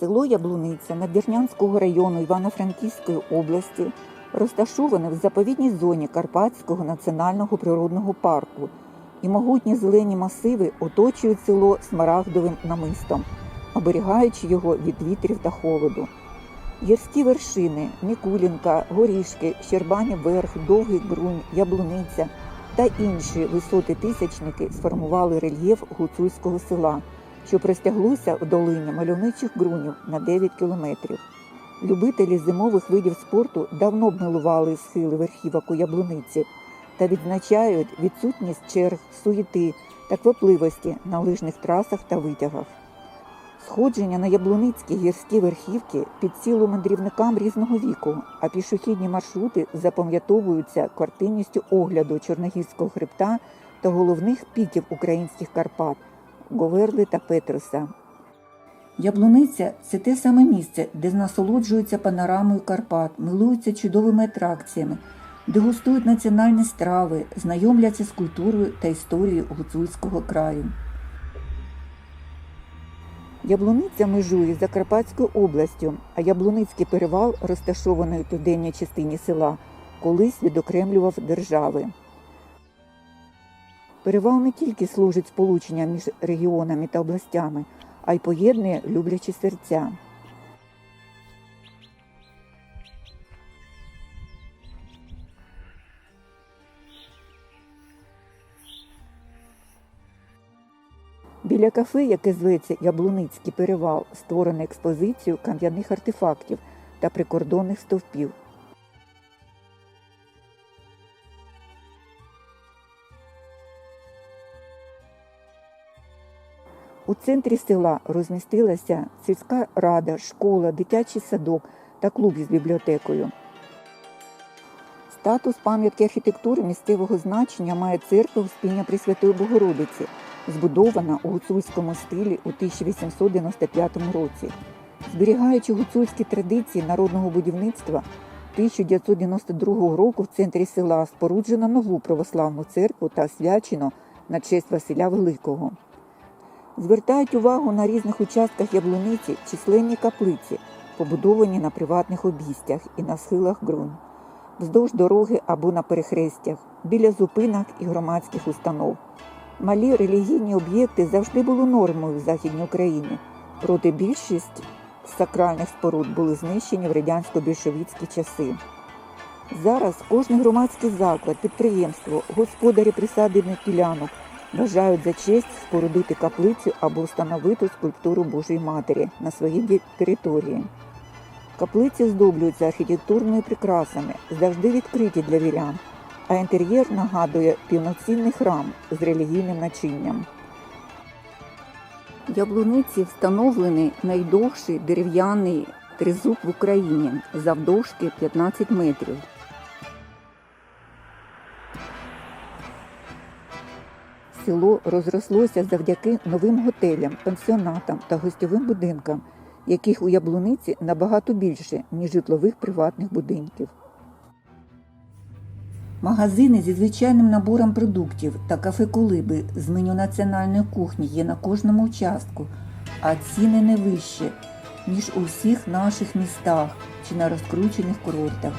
Село Яблуниця Надвірнянського району Івано-Франківської області розташоване в заповідній зоні Карпатського національного природного парку, і могутні зелені масиви оточують село смарагдовим намистом, оберігаючи його від вітрів та холоду. Гірські вершини, Мікулінка, Горішки, Щербані Верх, Довгий Брунь, Яблуниця та інші висоти тисячники сформували рельєф гуцульського села, що простяглося в долині мальовничих ґрунів на 9 кілометрів. Любителі зимових видів спорту давно обмилували схили верхівок у яблуниці та відзначають відсутність черг, суєти та квапливості на лижних трасах та витягах. Сходження на яблуницькі гірські верхівки під сілу мандрівникам різного віку, а пішохідні маршрути запам'ятовуються картинністю огляду Чорногірського хребта та головних піків українських Карпат Говерли та Петруса. Яблуниця це те саме місце, де насолоджуються панорамою Карпат, милуються чудовими атракціями, дегустують національні страви, знайомляться з культурою та історією гуцульського краю. Яблуниця межує з Закарпатською областю, а Яблуницький перевал, розташований у південній частині села, колись відокремлював держави. Перевал не тільки служить сполученням між регіонами та областями, а й поєднує люблячі серця. Біля кафе, яке зветься Яблуницький перевал, створено експозицію кам'яних артефактів та прикордонних стовпів. У центрі села розмістилася сільська рада, школа, дитячий садок та клуб із бібліотекою. Статус пам'ятки архітектури місцевого значення має церква Успіння Пресвятої Богородиці, збудована у гуцульському стилі у 1895 році. Зберігаючи гуцульські традиції народного будівництва, 1992 року в центрі села споруджено нову православну церкву та освячено на честь Василя Великого. Звертають увагу на різних участках яблуниці численні каплиці, побудовані на приватних обійстях і на схилах ґрунь, вздовж дороги або на перехрестях, біля зупинок і громадських установ. Малі релігійні об'єкти завжди були нормою в Західній Україні, проте більшість сакральних споруд були знищені в радянсько-більшовицькі часи. Зараз кожний громадський заклад, підприємство, господарі присадибних ділянок вважають за честь спорудити каплицю або встановити скульптуру Божої Матері на своїй території. Каплиці здоблюються архітектурними прикрасами, завжди відкриті для вірян, а інтер'єр нагадує повноцінний храм з релігійним начинням. Яблуниці встановлений найдовший дерев'яний тризуб в Україні завдовжки 15 метрів. Село розрослося завдяки новим готелям, пансіонатам та гостьовим будинкам, яких у Яблуниці набагато більше, ніж житлових приватних будинків. Магазини зі звичайним набором продуктів та кафе-колиби з меню національної кухні є на кожному участку, а ціни не вищі, ніж у всіх наших містах чи на розкручених курортах.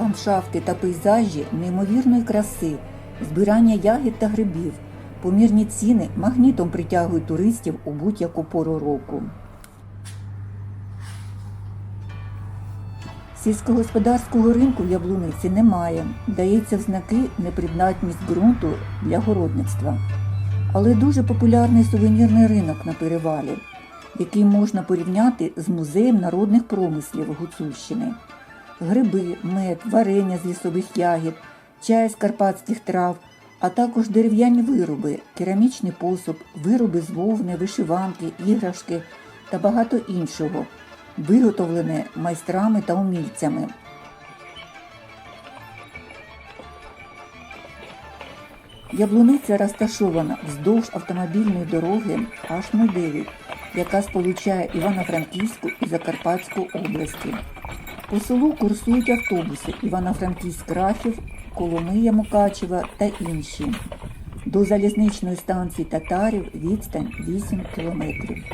Ландшафти та пейзажі неймовірної краси, збирання ягід та грибів, помірні ціни магнітом притягують туристів у будь-яку пору року. Сільськогосподарського ринку в Яблуниці немає, дається в знаки непридатність ґрунту для городництва. Але дуже популярний сувенірний ринок на перевалі, який можна порівняти з музеєм народних промислів Гуцульщини. Гриби, мед, варення з лісових ягід, чай з карпатських трав, а також дерев'яні вироби, керамічний посуд, вироби з вовни, вишиванки, іграшки та багато іншого, виготовлене майстрами та умільцями. Яблуниця розташована вздовж автомобільної дороги H09, яка сполучає Івано-Франківську і Закарпатську області. По селу курсують автобуси Івано-Франківськ-Рахів, Коломия Мукачева та інші. До залізничної станції татарів відстань 8 кілометрів.